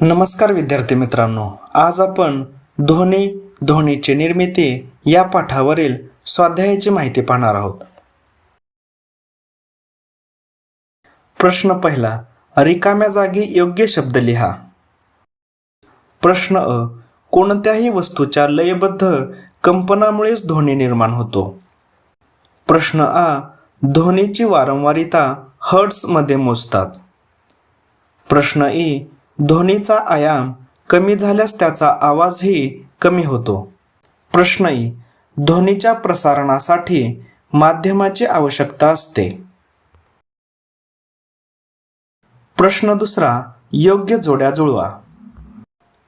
नमस्कार विद्यार्थी मित्रांनो आज आपण ध्वनी ध्वनीची निर्मिती या पाठावरील स्वाध्यायाची माहिती पाहणार आहोत. प्रश्न पहिला रिकाम्या जागी योग्य शब्द लिहा. प्रश्न अ कोणत्याही वस्तूच्या लयबद्ध कंपनामुळेच ध्वनी निर्माण होतो. प्रश्न आ ध्वनीची वारंवारिता हर्ट्समध्ये मोजतात. प्रश्न ई ध्वनीचा आयाम कमी झाल्यास त्याचा आवाजही कमी होतो. प्रश्नही ध्वनीच्या प्रसारणासाठी माध्यमाची आवश्यकता असते. प्रश्न दुसरा योग्य जोड्या जुळवा.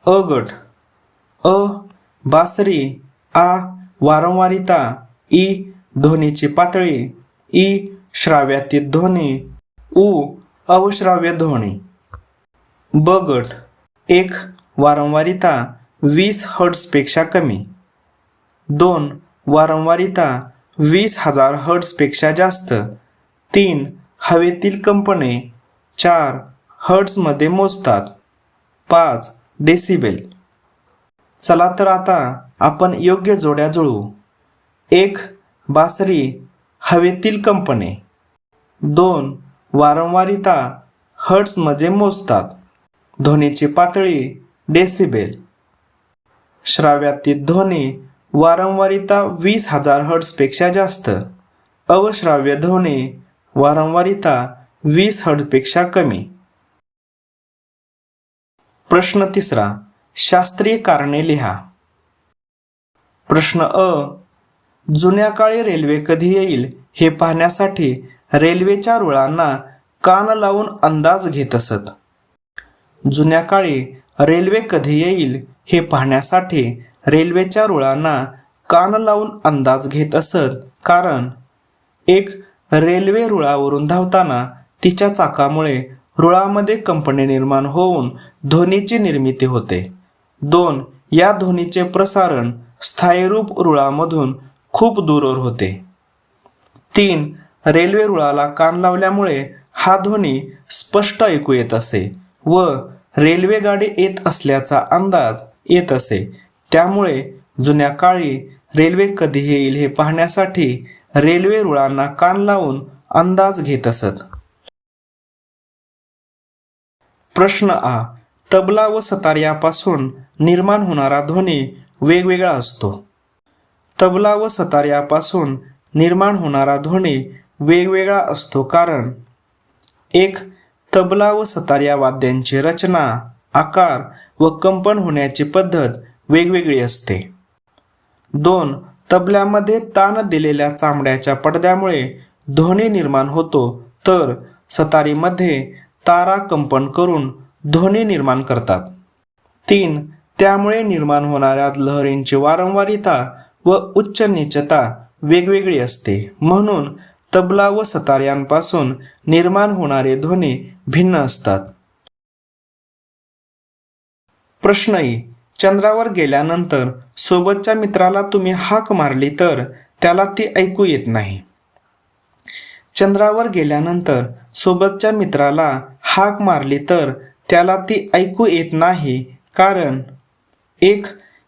अ गट. अ बासरी. आ वारंवारिता. ई ध्वनीची पातळी. ई श्राव्यातीत ध्वनी. उ अवश्राव्य ध्वनी. ब गट एक वारंवारिता वीस हर्ट्सपेक्षा कमी. दोन वारंवारिता वीस हजार हर्ट्सपेक्षा जास्त. तीन हवेतील कंपने चार हर्ट्समध्ये मोजतात. पाच डेसिबेल चला तर आता आपण योग्य जोड्या जुळवू. एक बासरी हवेतील कंपने. दोन वारंवारिता हर्ट्समध्ये मोजतात. ध्वनीची पातळी डेसिबेल श्राव्यातीत ध्वनी वारंवारिता वीस हजार हर्ट्सपेक्षा जास्त. अवश्राव्य ध्वनी वारंवारिता वीस हर्ट्सपेक्षा कमी. प्रश्न तिसरा शास्त्रीय कारणे लिहा. प्रश्न अ जुन्या काळी रेल्वे कधी येईल हे पाहण्यासाठी रेल्वेच्या रुळांना कान लावून अंदाज घेत असत. जुन्या काळी रेल्वे कधी येईल हे पाहण्यासाठी रेल्वेच्या रुळांना कान लावून अंदाज घेत असत. कारण एक रेल्वे रुळावरून धावताना तिच्या चाकामुळे रुळामध्ये कंपने निर्माण होऊन ध्वनीची निर्मिती होते. दोन या ध्वनीचे प्रसारण स्थायीरूप रुळामधून खूप दूरवर होते. तीन रेल्वे रुळाला कान लावल्यामुळे हा ध्वनी स्पष्ट ऐकू येत असे. व रेल्वे गाडी येत असल्याचा अंदाज येत असे. त्यामुळे जुन्या काळी रेल्वे कधी येईल हे पाहण्यासाठी रेल्वे रुळांना कान लावून अंदाज घेत असत. प्रश्न आ. तबला व सतार यापासून निर्माण होणारा ध्वनी वेगवेगळा असतो. तबला व सतार यापासून निर्माण होणारा ध्वनी वेगवेगळा असतो कारण एक तबला व सतार या वाद्यांची रचना आकार व कंपन होण्याची पद्धत वेगवेगळी असते. दोन तबल्यामध्ये ताण दिलेल्या चामड्याच्या पडद्यामुळे ध्वनी निर्माण होतो तर सतारीमध्ये तारा कंपन करून ध्वनी निर्माण करतात. तीन त्यामुळे निर्माण होणाऱ्या लहरींची वारंवारिता व उच्च निचता वेगवेगळी असते. म्हणून तबला व सतार यांपासून निर्माण होणारे ध्वनी भिन्न असतात. प्रश्न ई. चंद्रावर गेल्यानंतर सोबतच्या मित्राला तुम्ही हाक मारली तर त्याला ती ऐकू येत नाही. चंद्रावर गेल्यानंतर सोबतच्या मित्राला हाक मारली तर त्याला ती ऐकू येत नाही कारण एक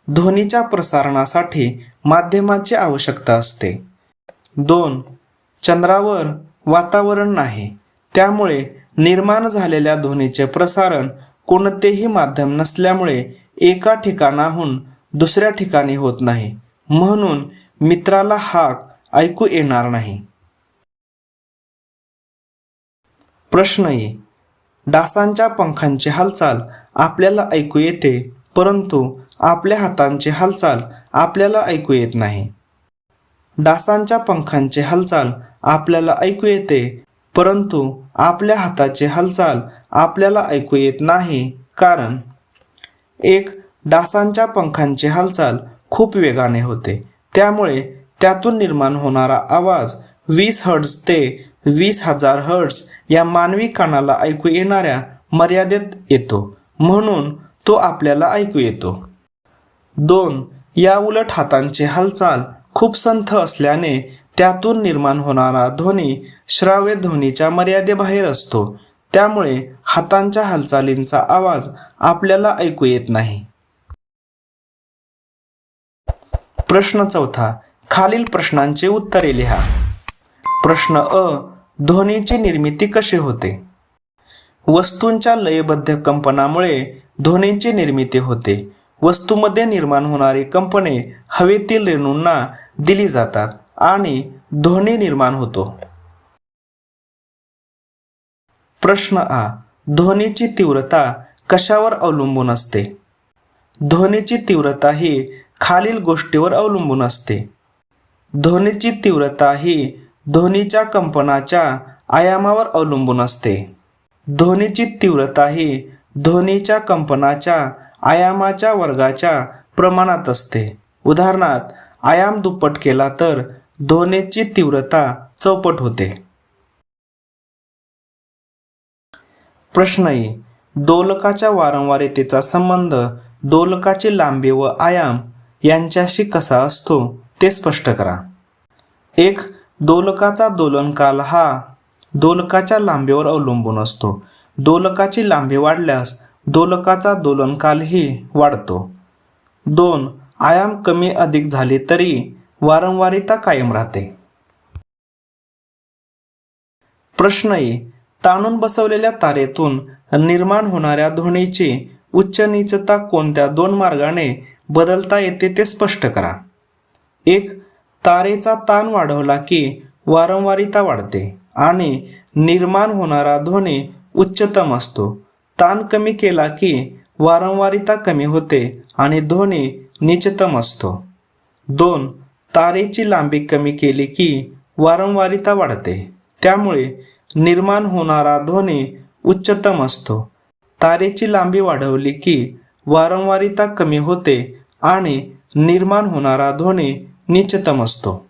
ध्वनीच्या प्रसारणासाठी माध्यमाची आवश्यकता असते. दोन चंद्रावर वातावरण नाही. त्यामुळे निर्माण झालेल्या ध्वनीचे प्रसारण कोणतेही माध्यम नसल्यामुळे एका ठिकाणाहून दुसऱ्या ठिकाणी होत नाही. म्हणून मित्राला हाक ऐकू येणार नाही. प्रश्न डासांच्या पंखांची हालचाल आपल्याला ऐकू येते परंतु आपल्या हातांची हालचाल आपल्याला ऐकू येत नाही. डासांच्या पंखांची हालचाल आपल्याला ऐकू येते. परंतु आपल्या हाताची हालचाल आपल्याला ऐकू येत नाही. कारण एक डासांच्या पंखांची हालचाल खूप वेगाने होते. त्यामुळे त्यातून निर्माण होणारा आवाज वीस हर्ड्स ते वीस हजार हर्ड्स या मानवी कानाला ऐकू येणाऱ्या मर्यादेत येतो. म्हणून तो आपल्याला ऐकू येतो. दोन या उलट हातांची हालचाल खूप संथ असल्याने त्यातून निर्माण होणारा ध्वनी श्राव्य ध्वनीच्या मर्यादेबाहेर असतो. त्यामुळे हातांच्या हालचालींचा आवाज आपल्याला ऐकू येत नाही. प्रश्न चौथा. खालील प्रश्नांची उत्तरे लिहा. प्रश्न अ. ध्वनीची निर्मिती कशी होते? वस्तूंच्या लयबद्ध कंपनामुळे ध्वनीची निर्मिती होते. वस्तूमध्ये निर्माण होणारी कंपने हवेतील रेणूंना दिली जातात आणि ध्वनी निर्माण होतो. प्रश्न आ. ध्वनीची तीव्रता कशावर अवलंबून असते? ध्वनीची तीव्रता ही खालील गोष्टीवर अवलंबून असते. ध्वनीची तीव्रता ही ध्वनीच्या कंपनाच्या आयामावर अवलंबून असते. ध्वनीची तीव्रता ही ध्वनीच्या कंपनाच्या आयामाच्या वर्गाच्या प्रमाणात असते. उदाहरणार्थ आयाम दुप्पट केला तर ध्वनीची तीव्रता चौपट होते. प्रश्न ई दोलकाच्या वारंवारितेचा संबंध दोलकाची लांबी व आयाम यांच्याशी कसा असतो ते स्पष्ट करा. एक दोलकाचा दोलनकाल हा दोलकाच्या लांबीवर अवलंबून असतो. दोलकाची लांबी वाढल्यास दोलकाचा दोलनकालही वाढतो. दोन आयाम कमी अधिक झाले तरी वारंवारिता कायम राहते. प्रश्न ए. ताणून बसवलेल्या तारेतून निर्माण होणाऱ्या ध्वनीची उच्च नीचता कोणत्या दोन मार्गाने बदलता येते ते स्पष्ट करा. एक तारेचा ताण वाढवला की वारंवारिता वाढते आणि निर्माण होणारा ध्वनी उच्चतम असतो. ताण कमी केला की वारंवारिता कमी होते आणि ध्वनी निचतम असतो. दोन तारेची लांबी कमी केली की वारंवारिता वाढते. त्यामुळे निर्माण होणारा ध्वनी उच्चतम असतो. तारेची लांबी वाढवली की वारंवारिता कमी होते आणि निर्माण होणारा ध्वनी निचतम असतो.